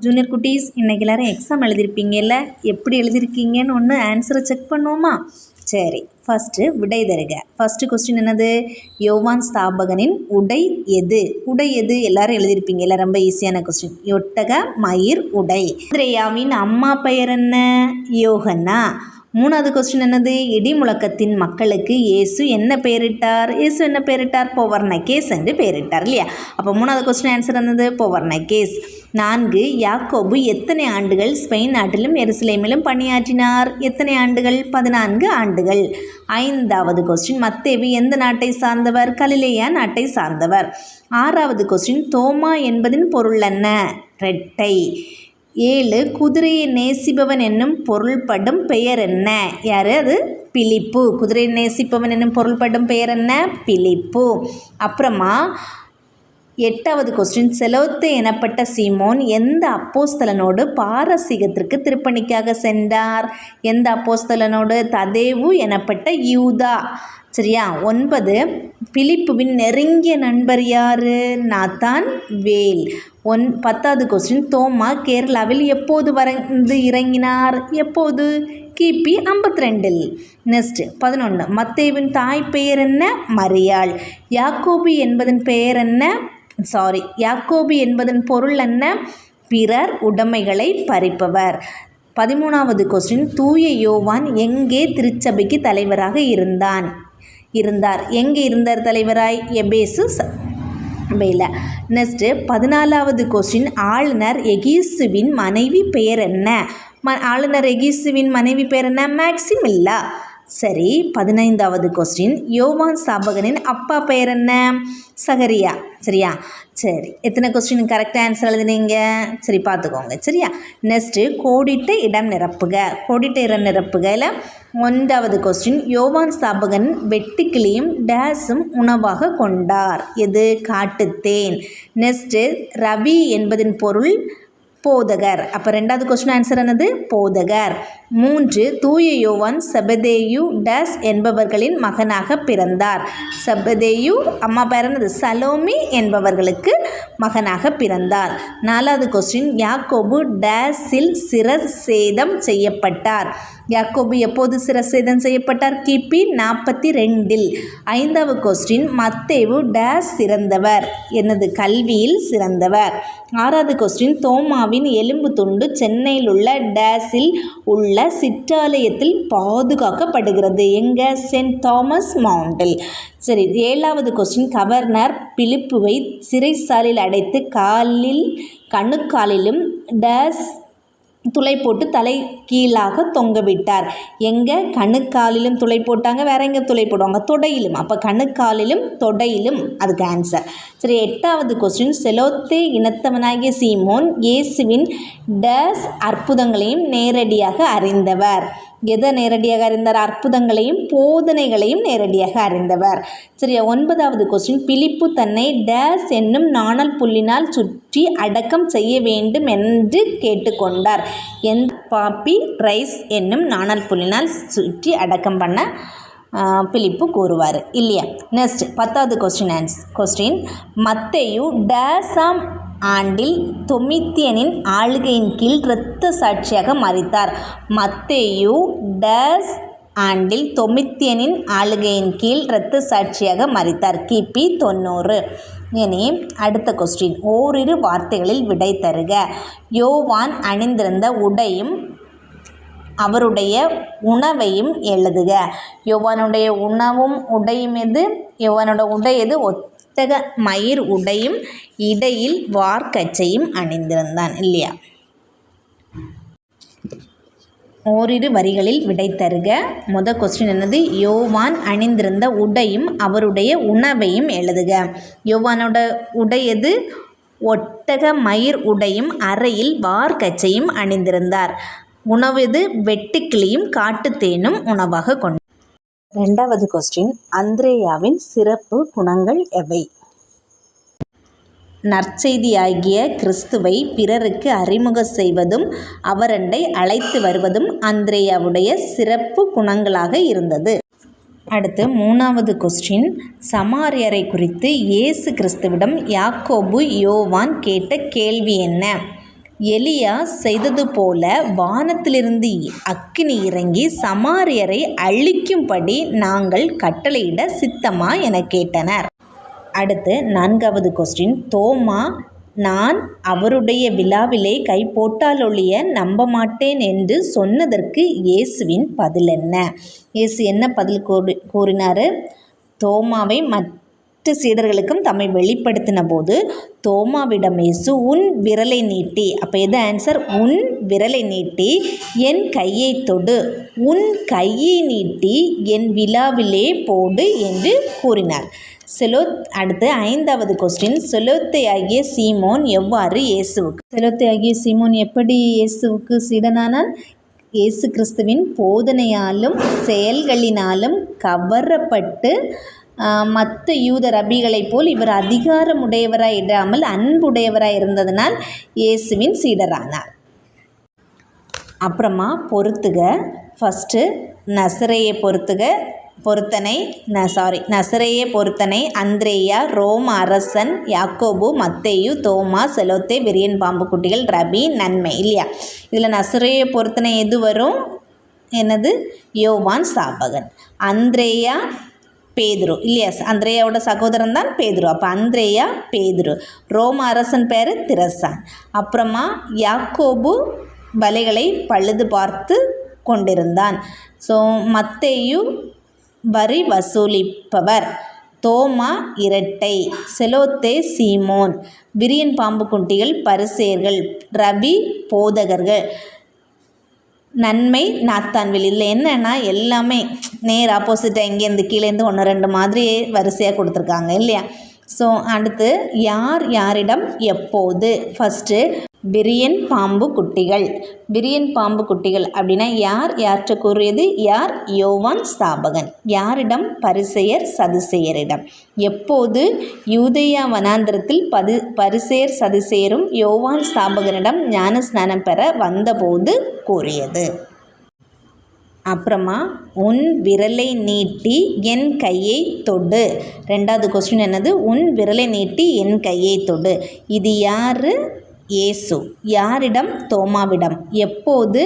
Junior குட்டீஸ் இன்றைக்கி எல்லோரும் எக்ஸாம் எழுதியிருப்பீங்கல்ல எப்படி எழுதியிருக்கீங்கன்னு ஒன்று ஆன்சரை செக் பண்ணுவோமா? சரி ஃபஸ்ட்டு விடை தருக. ஃபஸ்ட்டு கொஸ்டின் என்னது? யோவான் ஸ்தாபகனின் உடை எது? உடை எது? எல்லாரும் எழுதியிருப்பீங்கல்ல ரொம்ப ஈஸியான கொஸ்டின் ஒட்டக மயிர் உடை. திரையாவின் அம்மா பெயர் என்ன? யோகன்னா மூணாவது கொஸ்டின் என்னது? இடி முழக்கத்தின் மக்களுக்கு இயேசு என்ன பெயரிட்டார் இயேசு என்ன பெயரிட்டார் பொவர்ணகேஸ் என்று பெயரிட்டார் இல்லையா? அப்போ மூணாவது கொஸ்டின் ஆன்சர் என்னது? பொவர்னகேஸ் நான்கு யாக்கோபு எத்தனை ஆண்டுகள் ஸ்பெயின் நாட்டிலும் எருசலேமிலும் பணியாற்றினார்? எத்தனை ஆண்டுகள்? பதினான்கு ஆண்டுகள். ஐந்தாவது கொஸ்டின் மத்தேவி எந்த நாட்டை சார்ந்தவர்? கலிலேயா நாட்டை சார்ந்தவர். ஆறாவது கொஸ்டின் தோமா என்பதின் பொருள் என்ன? ரெட்டை ஏழு குதிரையை நேசிப்பவன் என்னும் பொருள்படும் பெயர் என்ன? யார் அது? பிலிப்பு. குதிரையை நேசிப்பவன் என்னும் பொருள்படும் பெயர் என்ன? பிலிப்பு. அப்புறமா எட்டாவது கொஸ்டின் செலோத்து எனப்பட்ட சீமோன் எந்த அப்போஸ்தலனோடு பாரசீகத்திற்கு திருப்பணிக்காக சென்றார்? எந்த அப்போஸ்தலனோடு? ததேவு எனப்பட்ட யூதா. சரியா? ஒன்பது பிலிப்புவின் நெருங்கிய நண்பர் யார்? நாத்தான் வேல். ஒன் பத்தாவது கொஸ்டின் தோமா கேரளாவில் எப்போது வந்து இறங்கினார்? எப்போது? கிபி ஐம்பத்தி ரெண்டில் நெக்ஸ்ட் பதினொன்று மத்தேவின் தாய் பெயர் என்ன? மரியாள். யாக்கோபி என்பதன் பெயர் என்ன? சாரி யாக்கோபு என்பதன் பொருள் என்ன? பிறர் உடைமைகளை பறிப்பவர். பதிமூணாவது கொஸ்டின் தூய யோவான் எங்கே திருச்சபைக்கு தலைவராக இருந்தான்? இருந்தார். எங்கே இருந்தார் தலைவராய்? எபேசு சபையில் நெக்ஸ்ட்டு பதினாலாவது கொஸ்டின் ஆளுநர் எகீசுவின் மனைவி பெயர் என்ன? ம ஆளுநர் எகீசுவின் மனைவி பெயர் என்ன? மேக்சிமில்லா. சரி பதினைந்தாவது கொஸ்டின் யோவான் சாபகனின் அப்பா பெயர் என்ன? சகரியா. சரியா? சரி எத்தனை கொஸ்டின் கரெக்டாக ஆன்சர் எழுதுனீங்க? சரி பார்த்துக்கோங்க. சரியா? நெக்ஸ்ட்டு கோடிட்ட இடம் நிரப்புக. கோடிட்ட இடம் நிரப்புகையில் ஒன்றாவது கொஸ்டின் யோவான் ஸ்தாபகன் வெட்டுக்கிளியும் டேஸும் உணவாக கொண்டார். எது? காட்டுத்தேன் நெக்ஸ்ட்டு ரவி என்பதின் பொருள் போதகர். அப்போ ரெண்டாவது கொஸ்டின் ஆன்சர் என்னது? போதகர். மூன்று தூய யோவான் செபதேயு டஸ் என்பவர்களின் மகனாக பிறந்தார். செபதேயு அம்மா பேர் என்னது? சலோமி என்பவர்களுக்கு மகனாக பிறந்தார். நாலாவது கொஸ்டின் யாக்கோபு டேஸில் சிரசேதம் செய்யப்பட்டார். யாக்கோபு எப்போது சிரசேதம் செய்யப்பட்டார்? கிபி நாற்பத்தி ரெண்டில் ஐந்தாவது கொஸ்டின் மத்தேவு டேஸ் சிறந்தவர். எனது கல்வியில் சிறந்தவர். ஆறாவது கொஸ்டின் தோமாவின் எலும்பு துண்டு சென்னையில் உள்ள டேஸில் உள்ள சிற்றாலயத்தில் பாதுகாக்கப்படுகிறது. எங்கே? சென்ட் தாமஸ் மவுண்டில். சரி ஏழாவது கொஸ்டின் கவர்னர் பிலிப்புவை சிறைசாலையில் அடைத்து காலில் கணுக்காலிலும் டஸ் துளை போட்டு தலை கீழாக தொங்க விட்டார். எங்கே? கணுக்காலிலும் துளை போட்டாங்க. வேற எங்கே துளை போடுவாங்க? தொடையிலும். அப்போ கணுக்காலிலும் தொடையிலும் அதுக்கு ஆன்சர் சரி எட்டாவது கொஸ்டின் செலோத்தே இனத்தவனாகிய சீமோன் இயேசுவின் டஸ் அற்புதங்களையும் நேரடியாக அறிந்தவர். எதை நேரடியாக அறிந்தார்? அற்புதங்களையும் போதனைகளையும் நேரடியாக அறிந்தவர். சரியா ஒன்பதாவது கொஸ்டின் பிலிப்பு தன்னை டேஸ் என்னும் நாணல் புள்ளினால் சுற்றி அடக்கம் செய்ய வேண்டும் என்று கேட்டுக்கொண்டார். எந்த பாப்பி ரைஸ் என்னும் நாணல் புள்ளினால் சுற்றி அடக்கம் பண்ண பிலிப்பு கூறுவார். இல்லையா? நெக்ஸ்ட் பத்தாவது கொஸ்டின் ஆன்ஸ் கொஸ்டின் மத்தையு டேஸ் ஆம் ஆண்டில் தொமித்தியனின் ஆளுகையின் கீழ் இரத்த சாட்சியாக மறித்தார். மத்தேயு டஸ் ஆண்டில் தொமித்தியனின் ஆளுகையின் கீழ் இரத்த சாட்சியாக மறித்தார். கிபி தொண்ணூறு. இனி அடுத்த கொஸ்டின் ஓரிரு வார்த்தைகளில் விடை தருக. யோவான் அணிந்திருந்த உடையும் அவருடைய உணவையும் எழுதுக. யோவானுடைய உணவும் உடையும் எது? யோவானோட உடை எது? ஒத்தக மயிர் உடையும் இடையில் வார்க்கச்சையும் அணிந்திருந்தான் இல்லையா? ஓரிரு வரிகளில் விடை தருக. முத கொஸ்டின் என்னது? யோவான் அணிந்திருந்த உடையும் அவருடைய உணவையும் எழுதுக. யோவானோட உடை எது? ஒட்டக மயிர் உடையும் அறையில் வார்க்கச்சையும் அணிந்திருந்தார். உணவு இது வெட்டுக்கிளியும் காட்டுத்தேனும் உணவாக கொண்டு ரெண்டாவது கொஸ்டின் அந்திரேயாவின் சிறப்பு குணங்கள் எவை? நற்செய்தியாகிய கிறிஸ்துவை பிறருக்கு அறிமுக செய்வதும் அவரண்டை அழைத்து வருவதும் அந்திரேயாவுடைய சிறப்பு குணங்களாக இருந்தது. அடுத்து மூணாவது கொஸ்டின் சமாரியரை குறித்து இயேசு கிறிஸ்துவிடம் யாக்கோபு யோவான் கேட்ட கேள்வி என்ன? எலியா செய்தது போல வானத்திலிருந்து அக்கினி இறங்கி சமாரியரை அழிக்கும்படி நாங்கள் கட்டளையிட சித்தமா என கேட்டனர். அடுத்து நான்காவது கொஸ்டின் தோமா நான் அவருடைய விழாவிலே கை போட்டாலொழிய நம்ப மாட்டேன் என்று சொன்னதற்கு இயேசுவின் பதில் என்ன? இயேசு என்ன பதில் கூறி கூறினார்? தோமாவை மற்ற சீடர்களுக்கும் தம்மை வெளிப்படுத்தின போது தோமாவிடம் இயேசு உன் விரலை நீட்டி அப்போ எது ஆன்சர் உன் விரலை நீட்டி என் கையை தொடு உன் கையை நீட்டி என் விழாவிலே போடு என்று கூறினார். செலோத் அடுத்து ஐந்தாவது கொஸ்டின் செலோத்தை ஆகிய சீமோன் எவ்வாறு இயேசுவுக்கு செலோத்தை ஆகிய சீமோன் எப்படி இயேசுவுக்கு சீடனானான்? இயேசு கிறிஸ்துவின் போதனையாலும் செயல்களினாலும் கவரப்பட்டு மற்ற யூத ரபிகளைப் போல் இவர் அதிகாரமுடையவராய் இடாமல் அன்புடையவராய் இருந்ததனால் இயேசுவின் சீடரானார். அப்புறமா பொறுத்துக. ஃபஸ்ட்டு நசரையை பொறுத்துக. பொருத்தனை ந சாரி நசரையே பொருத்தனை அந்திரேயா ரோம் அரசன் யாக்கோபு மத்தேயு தோமா செலோத்தே விரியன் பாம்பு குட்டிகள் ரபி நன்மை இல்லையா? இதில் நசரேய பொருத்தனை எது வரும்? என்னது? யோவான் சாபகன். அந்திரேயா பேதுரு. இல்லையா? அந்திரேயாவோட சகோதரன் தான் பேதுரு. அப்போ அந்திரேயா பேதுரு. ரோம அரசன் பேர் திரசான். அப்புறமா யாக்கோபு வலைகளை பழுது பார்த்து கொண்டிருந்தான். ஸோ மத்தேயு வரி வசூலிப்பவர். தோமா இரட்டை செலோத்தே சீமோன். விரியன் பாம்பு குட்டிகள் பரிசேர்கள் ரவி போதகர்கள். நன்மை நாத்தான்வில். இதில் என்னென்னா எல்லாமே நேர் ஆப்போசிட்டாக இங்கேருந்து கீழேருந்து ஒன்று ரெண்டு மாதிரி வரிசையாக கொடுத்துருக்காங்க இல்லையா? ஸோ அடுத்து யார் யாரிடம் எப்போது? ஃபஸ்ட்டு பிரியன் பாம்பு குட்டிகள். பிரியன் பாம்பு குட்டிகள் அப்படின்னா யார்? யார்கிட்ட கூறியது? யார்? யோவான் ஸ்தாபகன் யாரிடம்? பரிசெயர் சதுசெயரிடம். எப்போது? யூதையா வனாந்திரத்தில் பது பரிசெயர் சதுசெயரும் யோவான் ஸ்தாபகனிடம் ஞானஸ்நானம் பெற வந்தபோது கூறியது. அப்புறமா உன் விரலை நீட்டி என் கையை தொடு. ரெண்டாவது கொஸ்டின் என்னது? உன் விரலை நீட்டி என் கையை தொடு. இது யார்? இயேசு. யாரிடம்? தோமாவிடம். எப்போது?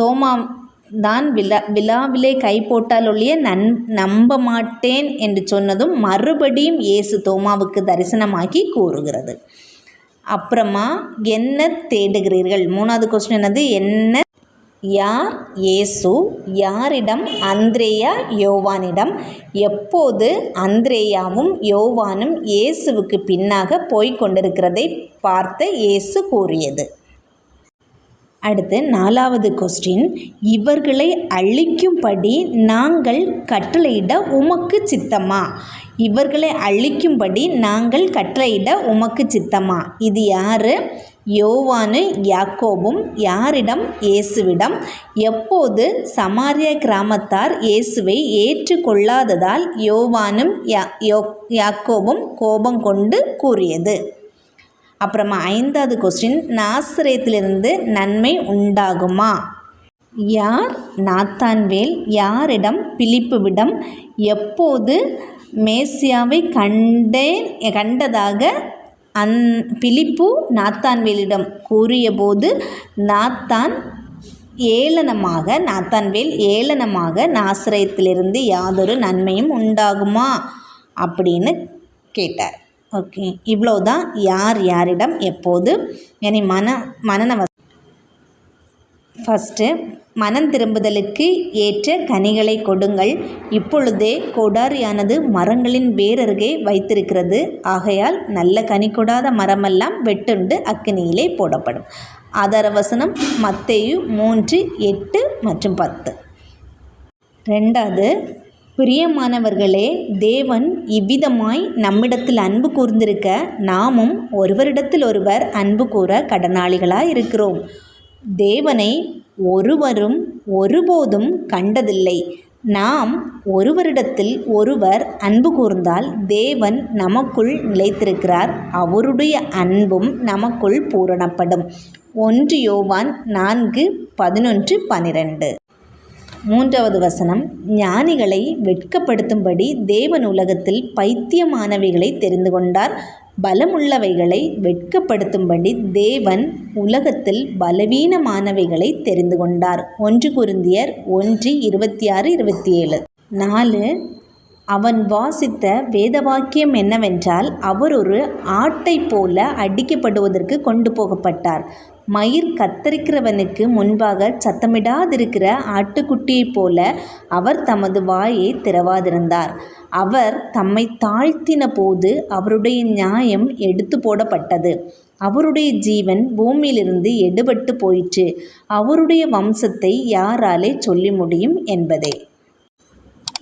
தோமா தான் விழா விழாவிலே கை போட்டால் ஒழிய நன் நம்ப மாட்டேன் என்று சொன்னதும் மறுபடியும் இயேசு தோமாவுக்கு தரிசனமாகி கூறுகிறது. அப்புறமா என்ன தேடுகிறீர்கள்? மூணாவது கொஸ்டின் என்னது? என்ன யார்? இயேசு. யாரிடம்? அந்திரேயா யோவானிடம். எப்போது? அந்திரேயாவும் யோவானும் இயேசுவுக்கு பின்னாக போய்க் கொண்டிருக்கிறதை பார்த்த இயேசு கூறியது. அடுத்து நாலாவது கொஸ்டின் இவர்களை அழிக்கும்படி நாங்கள் கட்டளையிட உமக்கு சித்தமா? இவர்களை அழிக்கும்படி நாங்கள் கட்டளையிட உமக்கு சித்தமா? இது யார்? யோவானு யாக்கோபும் யாரிடம்? இயேசுவிடம். எப்போது? சமாரிய கிராமத்தார் இயேசுவை ஏற்றுக்கொள்ளாததால் யோவானும் யா யோ யாக்கோபும் கோபம் கொண்டு கூறியது. அப்புறமா ஐந்தாவது கொஸ்டின் நாசிரியத்திலிருந்து நன்மை உண்டாகுமா? யார்? நாத்தான்வேல் யாரிடம்? பிலிப்புவிடம். எப்போது? மேசியாவை கண்டேன் கண்டதாக அந் பிலிப்பு நாத்தான்வேலிடம் கூறியபோது நாத்தான் ஏளனமாக நாத்தான்வேல் ஏளனமாக நாசிரயத்திலிருந்து யாதொரு நன்மையும் உண்டாகுமா? அப்படின்னு கேட்டார். ஓகே. இவ்வளோ தான் யார் யாரிடம் எப்போது? இனி மன மனநவ ஃபஸ்ட்டு மனம் திரும்புதலுக்கு ஏற்ற கனிகளை கொடுங்கள். இப்பொழுதே கொடாரியானது மரங்களின் வேரருகே வைத்திருக்கிறது. ஆகையால் நல்ல கனி கொடாத மரமெல்லாம் வெட்டுண்டு அக்கினியிலே போடப்படும். ஆதார வசனம் மத்தேயு மூன்று எட்டு மற்றும் பத்து. ரெண்டாவது பிரியமானவர்களே தேவன் இவ்விதமாய் நம்மிடத்தில் அன்பு கூர்ந்திருக்க நாமும் ஒருவரிடத்தில் ஒருவர் அன்பு கூற கடனாளிகளாக இருக்கிறோம் தேவனை ஒருவரும் ஒருபோதும் கண்டதில்லை. நாம் ஒருவரிடத்தில் ஒருவர் அன்பு கூர்ந்தால் தேவன் நமக்குள் நிலைத்திருக்கிறார். அவருடைய அன்பும் நமக்குள் பூரணப்படும். ஒன்று யோவான் நான்கு பதினொன்று பனிரெண்டு. மூன்றாவது வசனம் ஞானிகளை வெட்கப்படுத்தும்படி தேவன் உலகத்தில் பைத்தியமானவைகளை தெரிந்து கொண்டார். பலமுள்ளவைகளை வெட்கப்படுத்தும்படி தேவன் உலகத்தில் பலவீனமானவைகளை தெரிந்து கொண்டார் ஒன்று குருந்தியர் ஒன்று இருபத்தி ஆறு இருபத்தி ஏழு நாலு அவன் வாசித்த வேதவாக்கியம் என்னவென்றால் அவர் ஒரு ஆட்டைப் போல அடிக்கப்படுவதற்கு கொண்டு போகப்பட்டார். மயிர் கத்தரிக்கிறவனுக்கு முன்பாக சத்தமிடாதிருக்கிற ஆட்டுக்குட்டியைப் போல அவர் தமது வாயை திறவாதிருந்தார். அவர் தம்மை தாழ்த்தின போது அவருடைய நியாயம் எடுத்து போடப்பட்டது. அவருடைய ஜீவன் பூமியிலிருந்து எடுபட்டு போயிற்று. அவருடைய வம்சத்தை யாராலே சொல்லி முடியும் என்பதே.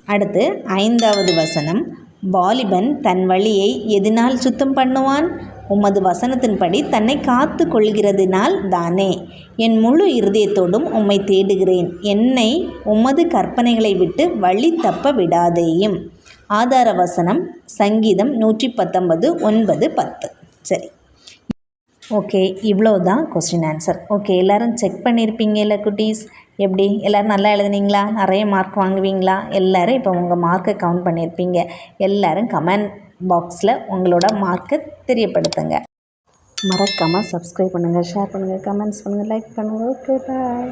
அடுத்து ஐந்தாவது வசனம். வாலிபன் தன் வழியை எதனால் சுத்தம் பண்ணுவான்? உமது வசனத்தின்படி தன்னை காத்து கொள்கிறதினால் தானே. என் முழு இருதயத்தோடும் உம்மை தேடுகிறேன். என்னை உமது கற்பனைகளை விட்டு வழி தப்ப விடாதேயும். ஆதார வசனம் சங்கீதம் நூற்றி பத்தொன்பது ஒன்பது பத்து. சரி. ஓகே இவ்வளோ தான் கொஸ்டின் ஆன்சர் ஓகே எல்லோரும் செக் பண்ணியிருப்பீங்கல்ல குட்டீஸ்? எப்படி? எல்லோரும் நல்லா எழுதுனீங்களா? நிறைய மார்க் வாங்குவீங்களா? எல்லோரும் இப்போ உங்கள் மார்க்கை கவுண்ட் பண்ணியிருப்பீங்க எல்லோரும் கமெண்ட் பாக்ஸில் உங்களோட மார்க்கை தெரியப்படுத்துங்க. மறக்காமல் சப்ஸ்கிரைப் பண்ணுங்கள் ஷேர் பண்ணுங்கள் கமெண்ட்ஸ் பண்ணுங்கள் லைக் பண்ணுங்கள் ஓகே பாய்